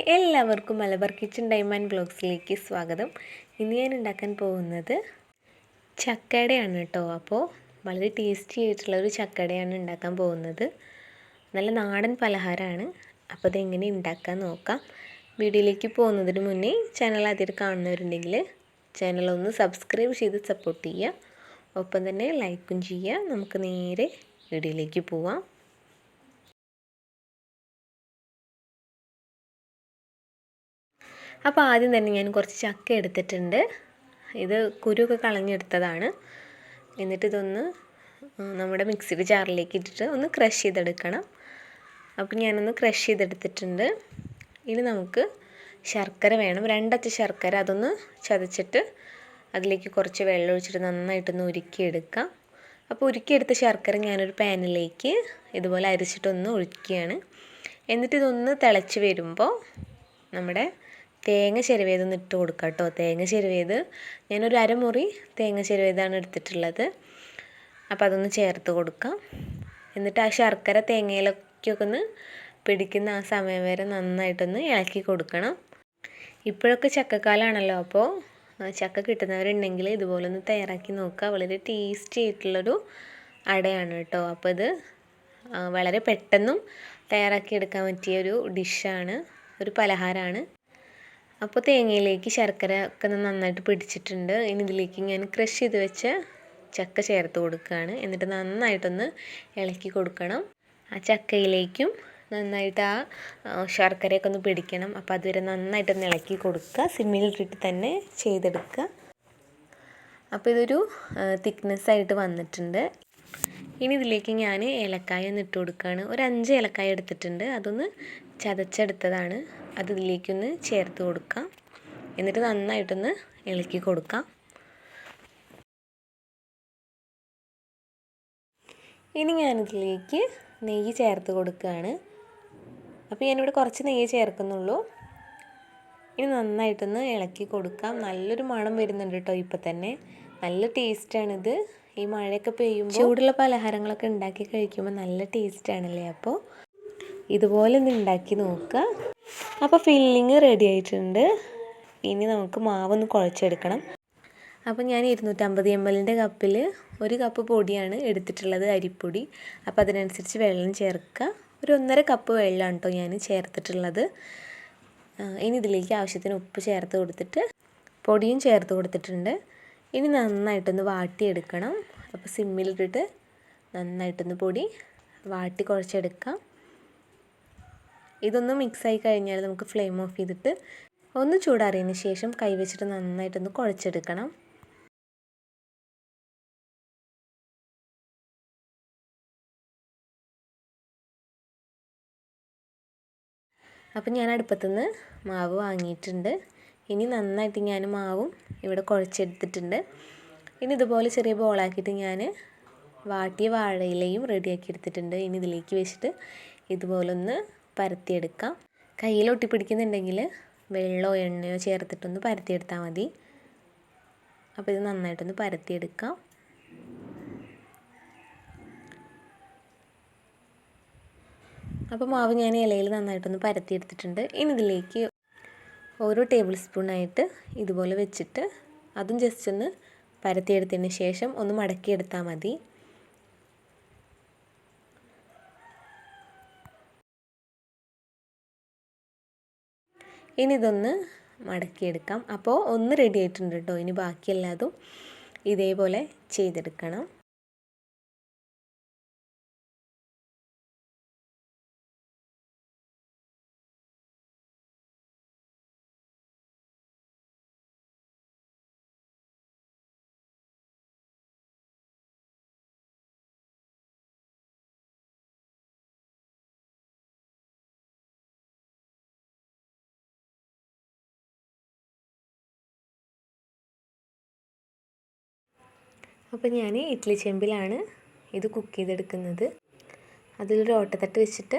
എല്ലാവർക്കും Malabar kitchen time ബ്ലോഗ്സിലേക്ക് സ്വാഗതം. ഇന്ന് ഞാൻ ഉണ്ടാക്കാൻ പോകുന്നത് ചക്കടയാണ് കേട്ടോ. അപ്പോൾ വളരെ ടേസ്റ്റി ആയിട്ടുള്ള ഒരു ചക്കടയാണ് ഉണ്ടാക്കാൻ പോകുന്നത്. നല്ല നാടൻ പലഹാരമാണ്. അപ്പോൾ അതെങ്ങനെ ഉണ്ടാക്കാൻ നോക്കാം. വീഡിയോയിലേക്ക് പോകുന്നതിന് മുന്നേ ചാനൽ ആദ്യം കാണുന്നവരുണ്ടെങ്കിൽ ചാനൽ ഒന്ന് സബ്സ്ക്രൈബ് ചെയ്ത് സപ്പോർട്ട് ചെയ്യുക. ഒപ്പം തന്നെ ലൈക്കും ചെയ്യുക. നമുക്ക് നേരെ വീഡിയോയിലേക്ക് പോവാം. അപ്പോൾ ആദ്യം തന്നെ ഞാൻ കുറച്ച് ചക്ക എടുത്തിട്ടുണ്ട്. ഇത് കുരുവൊക്കെ കളഞ്ഞെടുത്തതാണ്. എന്നിട്ട് ഇതൊന്ന് നമ്മുടെ മിക്സിയുടെ ജാറിലേക്ക് ഇട്ടിട്ട് ഒന്ന് ക്രഷ് ചെയ്തെടുക്കണം. അപ്പോൾ ഞാനൊന്ന് ക്രഷ് ചെയ്തെടുത്തിട്ടുണ്ട്. ഇനി നമുക്ക് ശർക്കര വേണം. രണ്ടച്ച് ശർക്കര അതൊന്ന് ചതച്ചിട്ട് അതിലേക്ക് കുറച്ച് വെള്ളം ഒഴിച്ചിട്ട് നന്നായിട്ടൊന്ന് ഉരുക്കിയെടുക്കാം. അപ്പോൾ ഉരുക്കിയെടുത്ത ശർക്കര ഞാനൊരു പാനിലേക്ക് ഇതുപോലെ അരിച്ചിട്ടൊന്ന് ഒഴിക്കുകയാണ്. എന്നിട്ട് ഇതൊന്ന് തിളച്ച് വരുമ്പോൾ നമ്മുടെ തേങ്ങ ചെരുവേതൊന്ന് ഇട്ട് കൊടുക്കുക കേട്ടോ തേങ്ങ ചെരുവേത് ഞാനൊരു അരമുറി തേങ്ങ ചെരുവേതാണ് എടുത്തിട്ടുള്ളത്. അപ്പോൾ അതൊന്ന് ചേർത്ത് കൊടുക്കാം. എന്നിട്ട് ആ ശർക്കര തേങ്ങയിലൊക്കെ ഒന്ന് പിടിക്കുന്ന ആ സമയം വരെ നന്നായിട്ടൊന്ന് ഇളക്കി കൊടുക്കണം. ഇപ്പോഴൊക്കെ ചക്കക്കാലാണല്ലോ. അപ്പോൾ ചക്ക കിട്ടുന്നവരുണ്ടെങ്കിൽ ഇതുപോലെ ഒന്ന് തയ്യാറാക്കി നോക്കുക. വളരെ ടേസ്റ്റി ആയിട്ടുള്ളൊരു അടയാണ് കേട്ടോ. അപ്പോൾ ഇത് വളരെ പെട്ടെന്നും തയ്യാറാക്കി എടുക്കാൻ പറ്റിയ ഒരു ഡിഷാണ് ഒരു പലഹാരമാണ്. അപ്പോൾ തേങ്ങയിലേക്ക് ശർക്കര ഒക്കെ നന്നായിട്ട് പിടിച്ചിട്ടുണ്ട്. ഇനി ഇതിലേക്ക് ഞാൻ ക്രഷ് ചെയ്ത് വെച്ച ചക്ക ചേർത്ത് കൊടുക്കുകയാണ്. എന്നിട്ട് നന്നായിട്ടൊന്ന് ഇളക്കി കൊടുക്കണം. ആ ചക്കയിലേക്കും നന്നായിട്ട് ആ ശർക്കരയൊക്കെ ഒന്ന് പിടിക്കണം. അപ്പോൾ അതുവരെ നന്നായിട്ടൊന്ന് ഇളക്കി കൊടുക്കുക. സിമ്മിലിട്ടിട്ട് തന്നെ ചെയ്തെടുക്കുക. അപ്പോൾ ഇതൊരു തിക്നെസ് ആയിട്ട് വന്നിട്ടുണ്ട്. ഇനി ഇതിലേക്ക് ഞാൻ ഏലക്കായ ഒന്ന് ഇട്ട് കൊടുക്കുകയാണ്. ഒരു അഞ്ച് ഏലക്കായ എടുത്തിട്ടുണ്ട്. അതൊന്ന് ചതച്ചെടുത്തതാണ്. അത് ഇതിലേക്കൊന്ന് ചേർത്ത് കൊടുക്കാം. എന്നിട്ട് നന്നായിട്ടൊന്ന് ഇളക്കി കൊടുക്കാം. ഇനി ഞാനിതിലേക്ക് നെയ്യ് ചേർത്ത് കൊടുക്കുകയാണ്. അപ്പോൾ ഞാനിവിടെ കുറച്ച് നെയ്യ് ചേർക്കുന്നുള്ളൂ. ഇനി നന്നായിട്ടൊന്ന് ഇളക്കി കൊടുക്കാം. നല്ലൊരു മണം വരുന്നുണ്ട് കേട്ടോ ഇപ്പം തന്നെ. നല്ല ടേസ്റ്റാണിത്. ഈ മഴയൊക്കെ പെയ്യുമ്പോൾ ചൂടുള്ള പലഹാരങ്ങളൊക്കെ ഉണ്ടാക്കി കഴിക്കുമ്പോൾ നല്ല ടേസ്റ്റാണല്ലേ? അപ്പോൾ ഇതുപോലെ ഒന്ന് ഉണ്ടാക്കി നോക്കുക. അപ്പോൾ ഫില്ലിങ് റെഡി ആയിട്ടുണ്ട്. ഇനി നമുക്ക് മാവൊന്ന് കുഴച്ചെടുക്കണം. അപ്പോൾ ഞാൻ ഇരുന്നൂറ്റമ്പത് എം എല്ലിന്റെ കപ്പിൽ ഒരു കപ്പ് പൊടിയാണ് എടുത്തിട്ടുള്ളത് അരിപ്പൊടി. അപ്പോൾ അതിനനുസരിച്ച് വെള്ളം ചേർക്കുക. ഒരു ഒന്നര കപ്പ് വെള്ളമാണ് കേട്ടോ ഞാൻ ചേർത്തിട്ടുള്ളത്. ഇനി ഇതിലേക്ക് ആവശ്യത്തിന് ഉപ്പ് ചേർത്ത് കൊടുത്തിട്ട് പൊടിയും ചേർത്ത് കൊടുത്തിട്ടുണ്ട്. ഇനി നന്നായിട്ടൊന്ന് വാട്ടിയെടുക്കണം. അപ്പോൾ സിമ്മിലിട്ടിട്ട് നന്നായിട്ടൊന്ന് പൊടി വാട്ടി കുഴച്ചെടുക്കാം. ഇതൊന്ന് മിക്സായി കഴിഞ്ഞാൽ നമുക്ക് ഫ്ലെയിം ഓഫ് ചെയ്തിട്ട് ഒന്ന് ചൂടാറിയതിന് ശേഷം കൈവച്ചിട്ട് നന്നായിട്ടൊന്ന് കുഴച്ചെടുക്കണം. അപ്പം ഞാൻ അടുപ്പത്തുനിന്ന് മാവ് വാങ്ങിയിട്ടുണ്ട്. ഇനി നന്നായിട്ട് ഞാൻ മാവും ഇവിടെ കുഴച്ചെടുത്തിട്ടുണ്ട്. ഇനി ഇതുപോലെ ചെറിയ ബോളാക്കിയിട്ട് ഞാൻ വാട്ടിയ വാഴയിലയും റെഡിയാക്കി എടുത്തിട്ടുണ്ട്. ഇനി ഇതിലേക്ക് വെച്ചിട്ട് ഇതുപോലെ ഒന്ന് പരത്തിയെടുക്കാം. കയ്യിൽ ഒട്ടിപ്പിടിക്കുന്നുണ്ടെങ്കിൽ വെള്ളമോ എണ്ണയോ ചേർത്തിട്ടൊന്ന് പരത്തിയെടുത്താൽ മതി. അപ്പോൾ ഇത് നന്നായിട്ടൊന്ന് പരത്തിയെടുക്കാം. അപ്പോൾ മാവ് ഞാൻ ഇലയിൽ നന്നായിട്ടൊന്ന് പരത്തിയെടുത്തിട്ടുണ്ട്. ഇനി ഇതിലേക്ക് ഓരോ ടേബിൾ സ്പൂണായിട്ട് ഇതുപോലെ വെച്ചിട്ട് അതും ജസ്റ്റ് ഒന്ന് പരത്തിയെടുത്തതിന് ശേഷം ഒന്ന് മടക്കിയെടുത്താൽ മതി. ഇനി ഇതൊന്ന് മടക്കിയെടുക്കാം. അപ്പോൾ ഒന്ന് റെഡി ആയിട്ടുണ്ട് കേട്ടോ ഇനി ബാക്കിയെല്ലാതും ഇതേപോലെ ചെയ്തെടുക്കണം. അപ്പോൾ ഞാൻ ഇഡ്ഡലി ചെമ്പിലാണ് ഇത് കുക്ക് ചെയ്തെടുക്കുന്നത്. അതിലൊരു ഓട്ടത്തട്ട് വെച്ചിട്ട്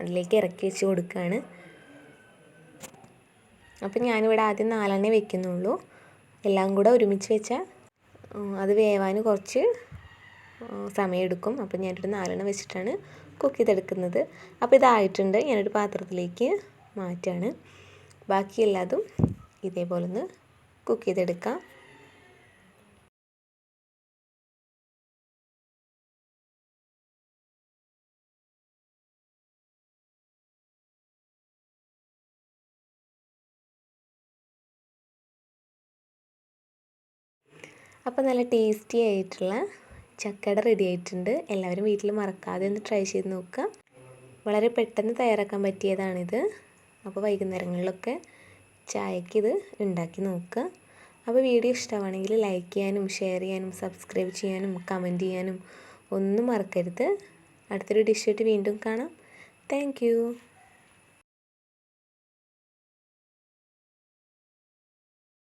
അതിലേക്ക് ഇറക്കി വെച്ച് കൊടുക്കുകയാണ് അപ്പോൾ ഞാനിവിടെ ആദ്യം നാലെണ്ണേ വെക്കുന്നുള്ളൂ. എല്ലാം കൂടെ ഒരുമിച്ച് വെച്ചാൽ അത് വേവാൻ കുറച്ച് സമയമെടുക്കും. അപ്പോൾ ഞാനൊരു നാലെണ്ണം വെച്ചിട്ടാണ് കുക്ക് ചെയ്തെടുക്കുന്നത്. അപ്പോൾ ഇതായിട്ടുണ്ട്. ഞാനൊരു പാത്രത്തിലേക്ക് മാറ്റാണ്. ബാക്കി എല്ലാതും ഇതേപോലെ ഒന്ന് കുക്ക് ചെയ്തെടുക്കാം. അപ്പോൾ നല്ല ടേസ്റ്റി ആയിട്ടുള്ള ചക്കട റെഡി ആയിട്ടുണ്ട്. എല്ലാവരും വീട്ടിൽ മറക്കാതെ ഒന്ന് ട്രൈ ചെയ്ത് നോക്കുക. വളരെ പെട്ടെന്ന് തയ്യാറാക്കാൻ പറ്റിയതാണിത്. അപ്പോൾ വൈകുന്നേരങ്ങളിലൊക്കെ ചായക്ക് ഇത് ഉണ്ടാക്കി നോക്കുക. അപ്പോൾ വീഡിയോ ഇഷ്ടമാണെങ്കിൽ ലൈക്ക് ചെയ്യാനും ഷെയർ ചെയ്യാനും സബ്സ്ക്രൈബ് ചെയ്യാനും കമന്റ് ചെയ്യാനും ഒന്നും മറക്കരുത്. അടുത്തൊരു ഡിഷ് ആയിട്ട് വീണ്ടും കാണാം. താങ്ക്